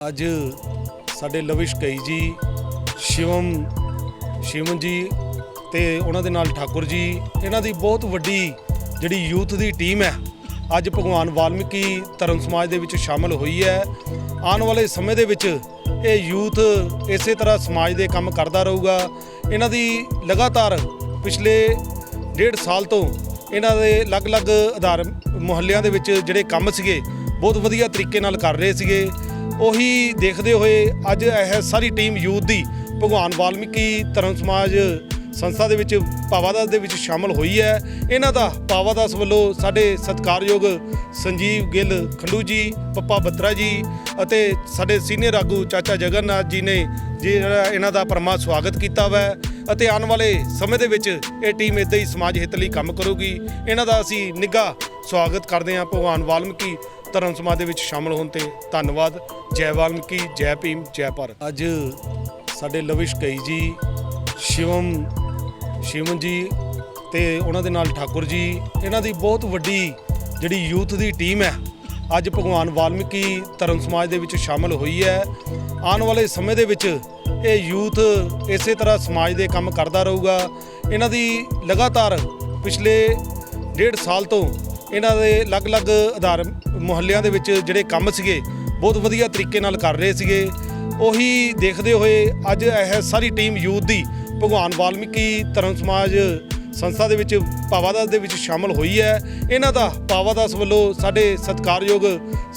ਅੱਜ ਸਾਡੇ ਲਵਿਸ਼ ਕਈ ਜੀ, ਸ਼ਿਵਮ ਸ਼ਿਵਮ ਜੀ ਤੇ ਉਹਨਾਂ ਦੇ ਨਾਲ ਠਾਕੁਰ ਜੀ, ਇਹਨਾਂ ਦੀ ਬਹੁਤ ਵੱਡੀ ਜਿਹੜੀ ਯੂਥ ਦੀ ਟੀਮ ਹੈ, ਅੱਜ ਭਗਵਾਨ ਵਾਲਮੀਕੀ ਧਰਮ ਸਮਾਜ ਦੇ ਵਿੱਚ ਸ਼ਾਮਲ ਹੋਈ ਹੈ। ਆਉਣ ਵਾਲੇ ਸਮੇਂ ਦੇ ਵਿੱਚ ਇਹ ਯੂਥ ਇਸੇ ਤਰ੍ਹਾਂ ਸਮਾਜ ਦੇ ਕੰਮ ਕਰਦਾ ਰਹੂਗਾ। ਇਹਨਾਂ ਦੀ ਲਗਾਤਾਰ ਪਿਛਲੇ ਡੇਢ ਸਾਲ ਤੋਂ ਇਹਨਾਂ ਦੇ ਅਲੱਗ-ਅਲੱਗ ਆਧਾਰ ਮੁਹੱਲਿਆਂ ਦੇ ਵਿੱਚ ਜਿਹੜੇ ਕੰਮ ਸੀਗੇ, ਬਹੁਤ ਵਧੀਆ ਤਰੀਕੇ ਨਾਲ ਕਰ ਰਹੇ ਸੀਗੇ। ਉਹੀ ਦੇਖਦੇ ਹੋਏ ਅੱਜ ਇਹ ਸਾਰੀ ਟੀਮ ਯੂਥ ਦੀ ਭਗਵਾਨ ਵਾਲਮੀਕੀ ਧਰਮ ਸਮਾਜ ਸੰਸਥਾ ਦੇ ਵਿੱਚ ਪਾਵਾਦਾਸ ਦੇ ਵਿੱਚ ਸ਼ਾਮਲ ਹੋਈ ਹੈ। ਇਹਨਾਂ ਦਾ ਪਾਵਾਦਾਸ ਵੱਲੋਂ ਸਾਡੇ ਸਤਿਕਾਰਯੋਗ ਸੰਜੀਵ ਗਿੱਲ ਖੰਡੂ ਜੀ, ਪੱਪਾ ਬੱਤਰਾ ਜੀ ਅਤੇ ਸਾਡੇ ਸੀਨੀਅਰ ਆਗੂ ਚਾਚਾ ਜਗਨਨਾਥ ਜੀ ਨੇ ਜਿਹੜਾ ਇਹਨਾਂ ਦਾ ਪਰਮਾ ਸਵਾਗਤ ਕੀਤਾ ਵਾ ਅਤੇ ਆਉਣ ਵਾਲੇ ਸਮੇਂ ਦੇ ਵਿੱਚ ਇਹ ਟੀਮ ਇਦਾਂ ਹੀ ਸਮਾਜ ਹਿੱਤ ਲਈ ਕੰਮ ਕਰੂਗੀ। ਇਹਨਾਂ ਦਾ ਅਸੀਂ ਨਿੱਘਾ ਸਵਾਗਤ ਕਰਦੇ ਹਾਂ ਭਗਵਾਨ ਵਾਲਮੀਕੀ ਧਰਮ ਸਮਾਜ ਦੇ ਵਿੱਚ ਸ਼ਾਮਲ ਹੋਣ ਤੇ ਧੰਨਵਾਦ। ਜੈ ਵਾਲਮੀਕੀ, ਜੈ ਭੀਮ, ਜੈ ਭਾਰਤ। ਅੱਜ ਸਾਡੇ ਲਵਿਸ਼ ਕਈ ਜੀ, ਸ਼ਿਵਮ ਸ਼ਿਵਮ ਜੀ ਤੇ ਉਹਨਾਂ ਦੇ ਨਾਲ ਠਾਕੁਰ ਜੀ, ਇਹਨਾਂ ਦੀ ਬਹੁਤ ਵੱਡੀ ਜਿਹੜੀ ਯੂਥ ਦੀ ਟੀਮ ਹੈ, ਅੱਜ ਭਗਵਾਨ ਵਾਲਮੀਕੀ ਧਰਮ ਸਮਾਜ ਦੇ ਵਿੱਚ ਸ਼ਾਮਲ ਹੋਈ ਹੈ। ਆਉਣ ਵਾਲੇ ਸਮੇਂ ਦੇ ਵਿੱਚ ਇਹ ਯੂਥ ਇਸੇ ਤਰ੍ਹਾਂ ਸਮਾਜ ਦੇ ਕੰਮ ਕਰਦਾ ਰਹੂਗਾ। ਇਹਨਾਂ ਦੀ ਲਗਾਤਾਰ ਪਿਛਲੇ ਡੇਢ ਸਾਲ ਤੋਂ ਇਹਨਾਂ ਦੇ ਅਲੱਗ-ਅਲੱਗ ਆਧਾਰ ਮੁਹੱਲਿਆਂ ਦੇ ਵਿੱਚ ਜਿਹੜੇ ਕੰਮ ਸੀਗੇ, ਬਹੁਤ ਵਧੀਆ ਤਰੀਕੇ ਨਾਲ ਕਰ ਰਹੇ ਸੀਗੇ। ਉਹੀ ਦੇਖਦੇ ਹੋਏ ਅੱਜ ਇਹ ਸਾਰੀ ਟੀਮ ਯੂਥ ਦੀ ਭਗਵਾਨ ਵਾਲਮੀਕੀ ਧਰਮ ਸਮਾਜ ਸੰਸਥਾ ਦੇ ਵਿੱਚ ਪਾਵਾਦਾਸ ਦੇ ਵਿੱਚ ਸ਼ਾਮਲ ਹੋਈ ਹੈ। ਇਹਨਾਂ ਦਾ ਪਾਵਾਦਾਸ ਵੱਲੋਂ ਸਾਡੇ ਸਤਿਕਾਰਯੋਗ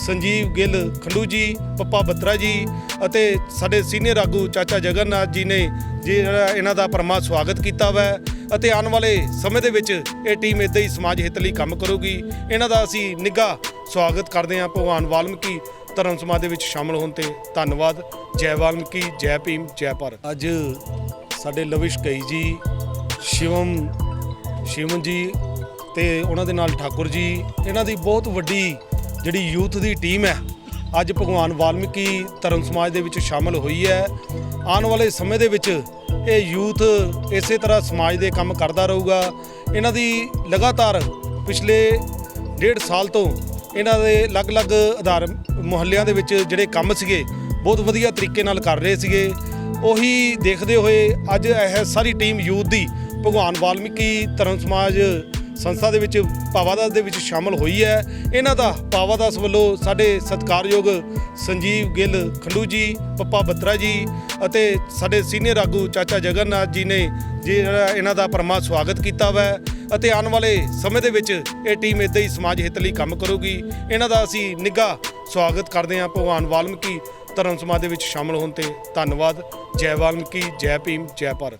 ਸੰਜੀਵ ਗਿੱਲ ਖੰਡੂ ਜੀ, ਪੱਪਾ ਬੱਤਰਾ ਜੀ ਅਤੇ ਸਾਡੇ ਸੀਨੀਅਰ ਆਗੂ ਚਾਚਾ ਜਗਨਨਾਥ ਜੀ ਨੇ ਜਿਹੜਾ ਇਹਨਾਂ ਦਾ ਪਰਮਾ ਸਵਾਗਤ ਕੀਤਾ ਵਾ। ਅਤੇ ਆਉਣ ਵਾਲੇ ਸਮੇਂ ਦੇ ਵਿੱਚ ਇਹ ਟੀਮ ਇਦਾਂ ਹੀ ਸਮਾਜ ਹਿੱਤ ਲਈ ਕੰਮ ਕਰੂਗੀ। ਇਹਨਾਂ ਦਾ ਅਸੀਂ ਨਿੱਘਾ ਸਵਾਗਤ ਕਰਦੇ ਹਾਂ। ਭਗਵਾਨ ਵਾਲਮੀਕੀ ਧਰਮ ਸਮਾਜ ਦੇ ਵਿੱਚ ਸ਼ਾਮਲ ਹੋਣ ਤੇ ਧੰਨਵਾਦ। ਜੈ ਵਾਲਮੀਕੀ, ਜੈ ਭੀਮ, ਜੈ ਭਾਰਤ। ਅੱਜ ਸਾਡੇ ਲਵਿਸ਼ ਕਈ ਜੀ, ਸ਼ਿਵਮ ਸ਼ਿਵਮ ਜੀ ਤੇ ਉਹਨਾਂ ਦੇ ਨਾਲ ਠਾਕੁਰ ਜੀ, ਇਹਨਾਂ ਦੀ ਬਹੁਤ ਵੱਡੀ ਜਿਹੜੀ ਯੂਥ ਦੀ ਟੀਮ ਹੈ, ਅੱਜ ਭਗਵਾਨ ਵਾਲਮੀਕੀ ਧਰਮ ਸਮਾਜ ਦੇ ਵਿੱਚ ਸ਼ਾਮਲ ਹੋਈ ਹੈ। ਆਉਣ ਵਾਲੇ ਸਮੇਂ ਦੇ ਵਿੱਚ ਇਹ ਯੂਥ ਇਸੇ ਤਰ੍ਹਾਂ ਸਮਾਜ ਦੇ ਕੰਮ ਕਰਦਾ ਰਹੂਗਾ। ਇਹਨਾਂ ਦੀ ਲਗਾਤਾਰ ਪਿਛਲੇ ਡੇਢ ਸਾਲ ਤੋਂ ਇਹਨਾਂ ਦੇ ਅਲੱਗ-ਅਲੱਗ ਆਧਾਰ ਮੁਹੱਲਿਆਂ ਦੇ ਵਿੱਚ ਜਿਹੜੇ ਕੰਮ ਸੀਗੇ, ਬਹੁਤ ਵਧੀਆ ਤਰੀਕੇ ਨਾਲ ਕਰ ਰਹੇ ਸੀਗੇ। ਉਹੀ ਦੇਖਦੇ ਹੋਏ ਅੱਜ ਇਹ ਸਾਰੀ ਟੀਮ ਯੂਥ ਦੀ ਭਗਵਾਨ ਵਾਲਮੀਕੀ ਧਰਮ ਸਮਾਜ ਸੰਸਥਾ ਦੇ ਵਿੱਚ ਪਾਵਾਦਾਸ ਦੇ ਵਿੱਚ ਸ਼ਾਮਲ ਹੋਈ ਹੈ। ਇਹਨਾਂ ਦਾ ਪਾਵਾਦਾਸ ਵੱਲੋਂ ਸਾਡੇ ਸਤਿਕਾਰਯੋਗ ਸੰਜੀਵ ਗਿੱਲ ਖੰਡੂ ਜੀ, ਪੱਪਾ ਬੱਤਰਾ ਜੀ ਅਤੇ ਸਾਡੇ ਸੀਨੀਅਰ ਆਗੂ ਚਾਚਾ ਜਗਨਨਾਥ ਜੀ ਨੇ ਜਿਹੜਾ ਇਹਨਾਂ ਦਾ ਪਰਮਾ ਸਵਾਗਤ ਕੀਤਾ ਵਾ ਅਤੇ ਆਉਣ ਵਾਲੇ ਸਮੇਂ ਦੇ ਵਿੱਚ ਇਹ ਟੀਮ ਇਦਾਂ ਹੀ ਸਮਾਜ ਹਿੱਤ ਲਈ ਕੰਮ ਕਰੂਗੀ। ਇਹਨਾਂ ਦਾ ਅਸੀਂ ਨਿੱਘਾ ਸਵਾਗਤ ਕਰਦੇ ਹਾਂ। ਭਗਵਾਨ ਵਾਲਮੀਕੀ ਧਰਮ ਸਮਾਜ ਦੇ ਵਿੱਚ ਸ਼ਾਮਲ ਹੋਣ ਤੇ ਧੰਨਵਾਦ। ਜੈ ਵਾਲਮੀਕੀ, ਜੈ ਭੀਮ, ਜੈ ਭਾਰਤ।